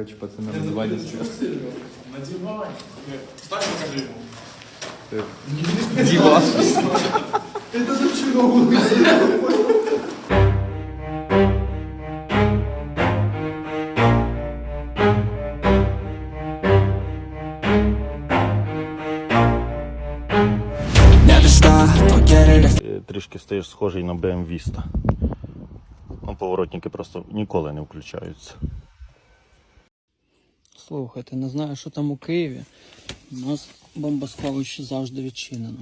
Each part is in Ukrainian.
Коротше, пацани на дивані сидять. Надевай. Встань, покажи ему. Діва. Это зачем новую Never stop or get it if Е, трішки стаєш схожий на BMW Vista. Ну, поворотники просто ніколи не включаються. Слухайте, не знаю, що там у Києві. У нас бомбосховище завжди відчинено.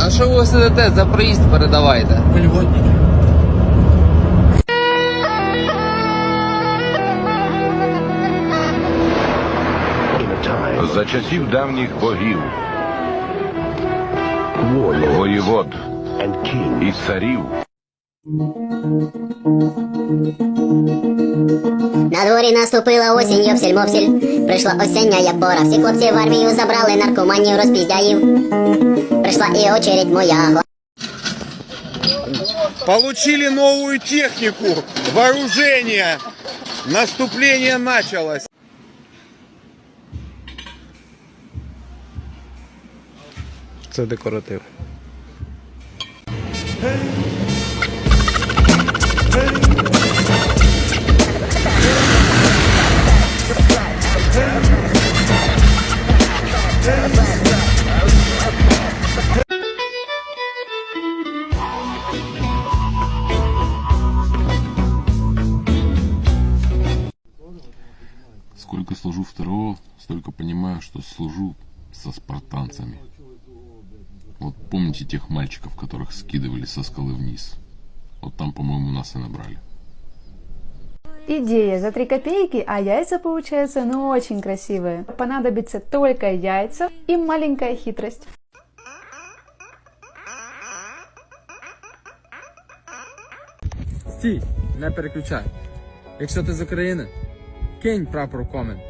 А що ви сидите? За проїзд передавайте. Ви льготники. За часів давніх богів, воєвод і царів На дворі наступила осінь, йопсіль-мопсіль. Прийшла осіння пора. Всі хлопці в армію забрали наркоманів, розпіздяїв. Прийшла і очередь моя. Получили новую технику, вооружение. Наступление началось. Це декоратив. Сколько служу в ТРО, столько понимаю, что служу со спартанцами. Вот помните тех мальчиков, которых скидывали со скалы вниз? Вот там, по-моему, нас и набрали. Идея за 3 копейки, а яйца получаются ну очень красивые. Понадобится только яйца и маленькая хитрость. Стій, не переключай. Якщо ти з України, кинь прапор в комент.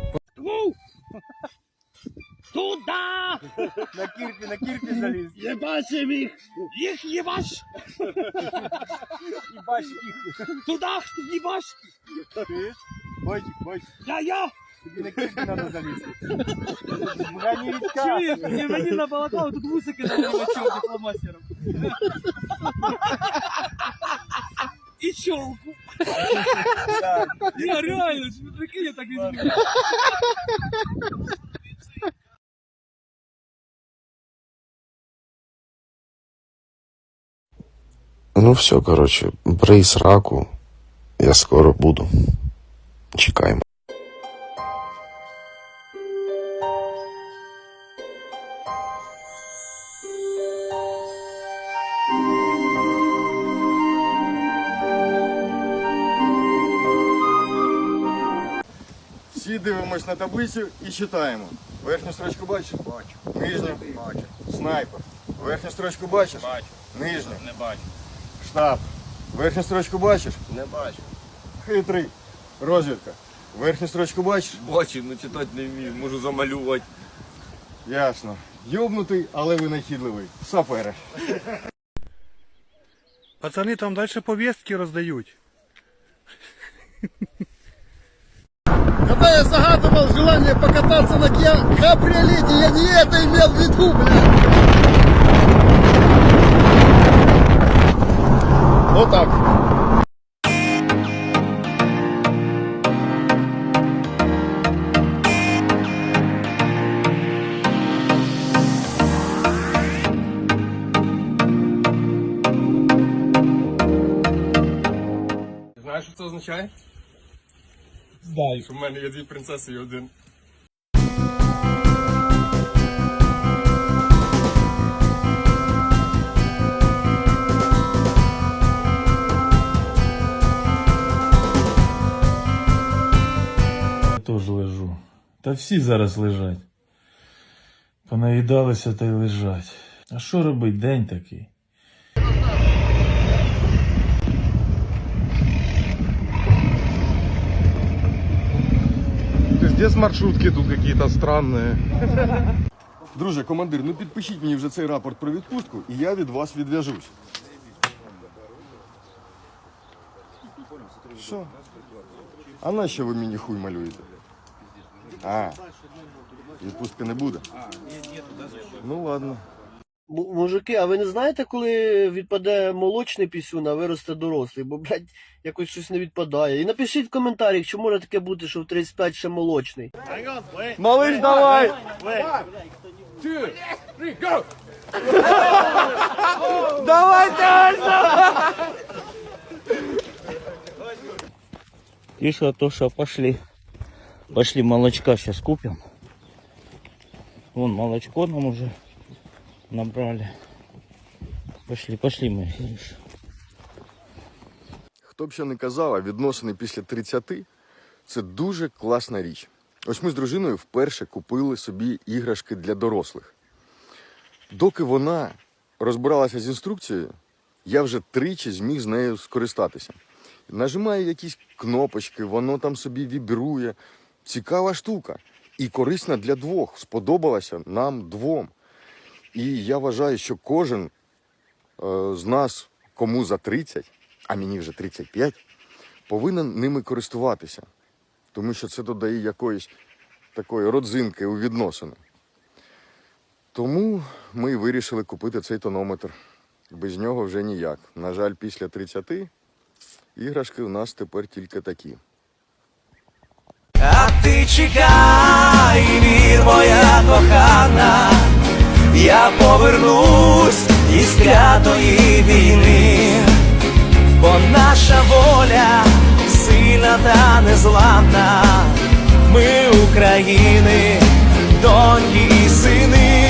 На кирпі, на кирпі заліз. Их! Их ебашь! Їбаш їх. Туда ебашь! Бачик, бачик. Я, я! Тобі на кирпі треба залізти. Змагання річка. Не мені на балаклаву, тут вусики на чого фломастером. И челку. Не, реально, прикинь, я так везде. Ну все, короче, брей сраку. Я скоро буду. Чекаємо. Всі дивимось на таблицю і читаємо. Верхню строчку бачиш? Бачу. Нижню? Бачу. Снайпер. Верхню строчку бачиш? Бачу. Нижню? Не бачу. Штаб. Верхню строчку бачиш? Не бачу. Хитрий. Розвідка. Верхню строчку бачиш? Бачу, но читати не вмію, можу замалювати. Ясно. Йобнутий, але винахідливий. Сапера. Пацани там далі повістки роздають. Когда я загадывал желание покататься на кабриолете, я не это имел в виду, блядь. Вот так. Знаєш, що це означає? Знаю. Що в мене є дві принцеси і один. Та всі зараз лежать. Понаїдалися та й лежать. А що робить день такий? Пиздец маршрутки тут какие-то странные. Друже, командир, ну підпишіть мені вже цей рапорт про відпустку, і я від вас відв'яжусь. Що? А на що ви мені хуй малюєте? А, відпустки не буде? Ну ладно. Мужики, а ви не знаєте, коли відпаде молочний пісюн, а виросте дорослий? Бо, блядь, якось щось не відпадає. І напишіть в коментарях, чи може таке бути, що в 35 ще молочний. Малыш, давай! И что, то что, пошли. Пошли молочка сейчас купим. Вон молочко нам уже набрали. Пошли, пошли мы. Хто б ще не казав, а відносини після 30 це дуже класна річ. Ось ми з дружиною вперше купили собі іграшки для дорослих. Доки вона розбиралася з інструкцією, я вже тричі зміг з нею скористатися. Нажимаю якісь кнопочки, воно там собі вібрує. Цікава штука. І корисна для двох. Сподобалася нам двом. І я вважаю, що кожен е, з нас, кому за 30, а мені вже 35, повинен ними користуватися. Тому що це додає якоїсь такої родзинки у відносини. Тому ми вирішили купити цей тонометр. Без нього вже ніяк. На жаль, після 30 іграшки у нас тепер тільки такі ти чекай, вір, моя кохана, я повернусь із клятої війни, бо наша воля сильна та незламна, ми України, доньки і сини.